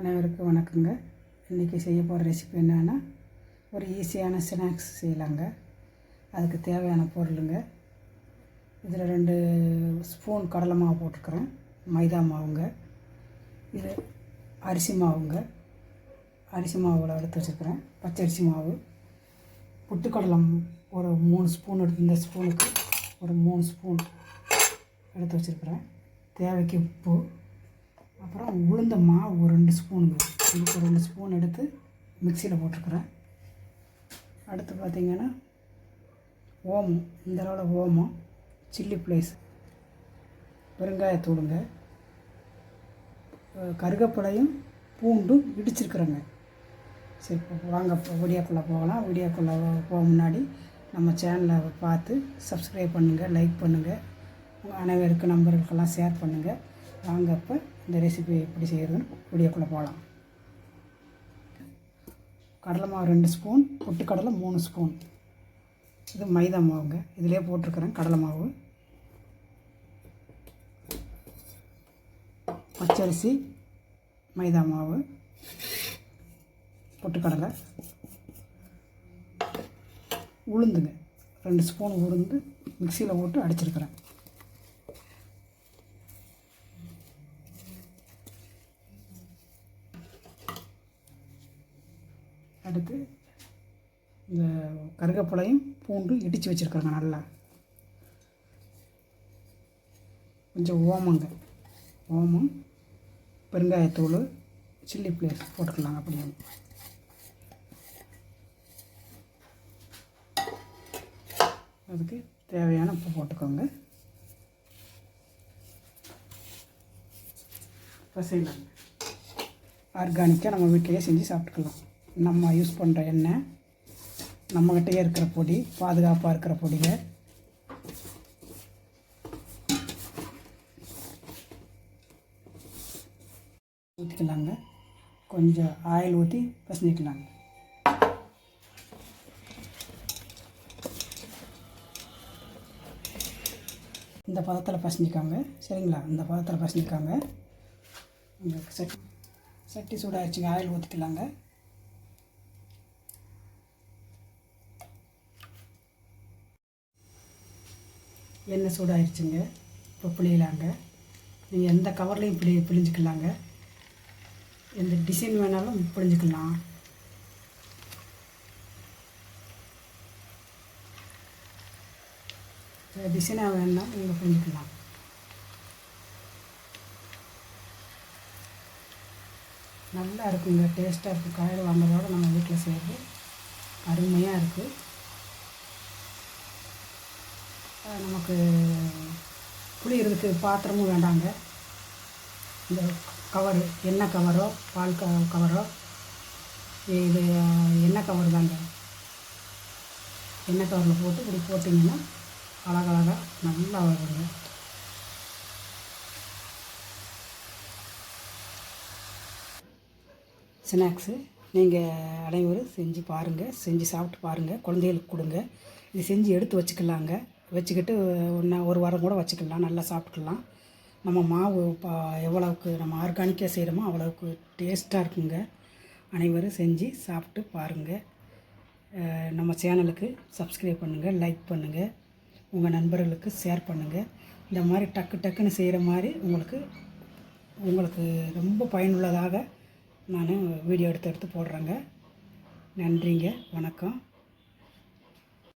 அனைவருக்கும் வணக்கங்க. இன்றைக்கி செய்ய போகிற ரெசிபி என்னென்னா ஒரு ஈஸியான ஸ்நாக்ஸ் செய்யலாங்க. அதுக்கு தேவையான பொருளுங்க. இதில் ரெண்டு ஸ்பூன் கடலை மாவு போட்டுக்கிறேன். மைதா மாவுங்க. இது அரிசி மாவுங்க. அரிசி மாவில் எடுத்து வச்சுருக்கிறேன். பச்சரிசி மாவு. புட்டுக்கடலை ஒரு மூணு ஸ்பூன் எடுத்து இந்த ஸ்பூனுக்கு ஒரு மூணு ஸ்பூன் எடுத்து வச்சுருக்கிறேன். தேவைக்கு உப்பு. அப்புறம் உளுந்த மாவு ஒரு ரெண்டு ஸ்பூனுங்க. இதுக்கு ஒரு ரெண்டு ஸ்பூன் எடுத்து மிக்சியில் போட்டிருக்கிறேன் அடுத்து பார்த்திங்கன்னா ஓமம். இந்த அளவில் ஓமம் சில்லி ப்ளேஸ் பெருங்காயத்தூளுங்க அஹ் பூண்டும் இடிச்சிருக்கிறோங்க. சரி இப்போ வாங்க வீடியோக்குள்ளே போகலாம். வீடியோக்குள்ளே போக முன்னாடி நம்ம சேனலை பார்த்து சப்ஸ்கிரைப் பண்ணுங்கள் லைக் பண்ணுங்கள் உங்கள் அனைவருக்கு நம்பர்களுக்கெல்லாம் ஷேர் பண்ணுங்கள் வாங்க இப்போ இந்த ரெசிபி எப்படி செய்கிறதுன்னு வீடியோக்குள்ளே போகலாம் கடலை மாவு ரெண்டு ஸ்பூன் பொட்டுக்கடலை மூணு ஸ்பூன். இது மைதா மாவுங்க. இதிலே போட்டிருக்கிறேன் கடலை மாவு. பச்சரிசி மைதா மாவு பொட்டுக்கடலை. உளுந்துங்க. ரெண்டு ஸ்பூன் உளுந்து மிக்சியில் போட்டு அடிச்சிருக்கிறேன். அடுத்து இந்த கருகப்பிலையும் பூண்டு இடித்து வச்சுருக்குறேங்க நல்லா. கொஞ்சம் ஓமங்க. ஓமம் பெருங்காயத்தூள் சில்லி பிளேஸ் போட்டுக்கலாங்க அப்படியே. அதுக்கு தேவையான உப்பு போட்டுக்கோங்க. இப்போ செய்யலாங்க ஆர்கானிக்காக நம்ம வீட்டிலேயே செஞ்சு சாப்பிட்டுக்கலாம். நம்ம யூஸ் பண்ணுற எண்ணெய் நம்மக்கிட்டேயே இருக்கிற பொடி பாதுகாப்பாக இருக்கிற பொடியை ஊற்றிக்கலாங்க கொஞ்சம் ஆயில் ஊற்றி பசஞ்சிக்கலாங்க. இந்த பதத்தில் பசஞ்சிக்காங்க. சரிங்களா? இந்த பதத்தில் பசஞ்சிக்காங்க. உங்களுக்கு சட்டி சட்டி சூடாகிடுச்சிங்க ஆயில் ஊற்றிக்கலாங்க எண்ணெய் சூடாகிடுச்சுங்க இப்போ புளியலாங்க நீங்கள் எந்த கவர்லேயும் புளி பிழிஞ்சிக்கலாங்க. எந்த டிசைன் வேணாலும் பிழிஞ்சிக்கலாம். டிசைனாக வேணாலும் நீங்கள் புரிஞ்சுக்கலாம் நல்லா இருக்குங்க. டேஸ்ட்டாக இருக்குது காயில் வாங்குறதோட நம்ம வீட்டில் செய்கிறது அருமையாக இருக்குது நமக்கு புளியறதுக்கு பாத்திரமும் வேண்டாங்க. இந்த கவரு எண்ணெய் கவரோ பால் க கவரோ இது எண்ணெய் கவர் தாங்க. எண்ணெய் கவரில் போட்டு இப்படி போட்டிங்கன்னா அழகழகாக நல்லா வருங்க. ஸ்நாக்ஸு நீங்கள் அனைவரும் செஞ்சு பாருங்கள் செஞ்சு சாப்பிட்டு பாருங்கள் குழந்தைகளுக்கு கொடுங்க. இது செஞ்சு எடுத்து வச்சுக்கலாங்க. வச்சுக்கிட்டு ஒன்றா ஒரு வாரம் கூட வச்சுக்கலாம் நல்லா சாப்பிட்டுக்கலாம். நம்ம மாவு பா எவ்வளவுக்கு நம்ம ஆர்கானிக்காக செய்கிறோமோ அவ்வளவுக்கு டேஸ்ட்டாக இருக்குங்க. அனைவரும் செஞ்சு சாப்பிட்டு பாருங்கள் நம்ம சேனலுக்கு சப்ஸ்கிரைப் பண்ணுங்கள் லைக் பண்ணுங்கள் உங்கள் நண்பர்களுக்கு ஷேர் பண்ணுங்கள் இந்த மாதிரி டக்கு டக்குன்னு செய்கிற மாதிரி உங்களுக்கு உங்களுக்கு ரொம்ப பயனுள்ளதாக நான் வீடியோ எடுத்து எடுத்து போடுறேங்க. நன்றிங்க வணக்கம்.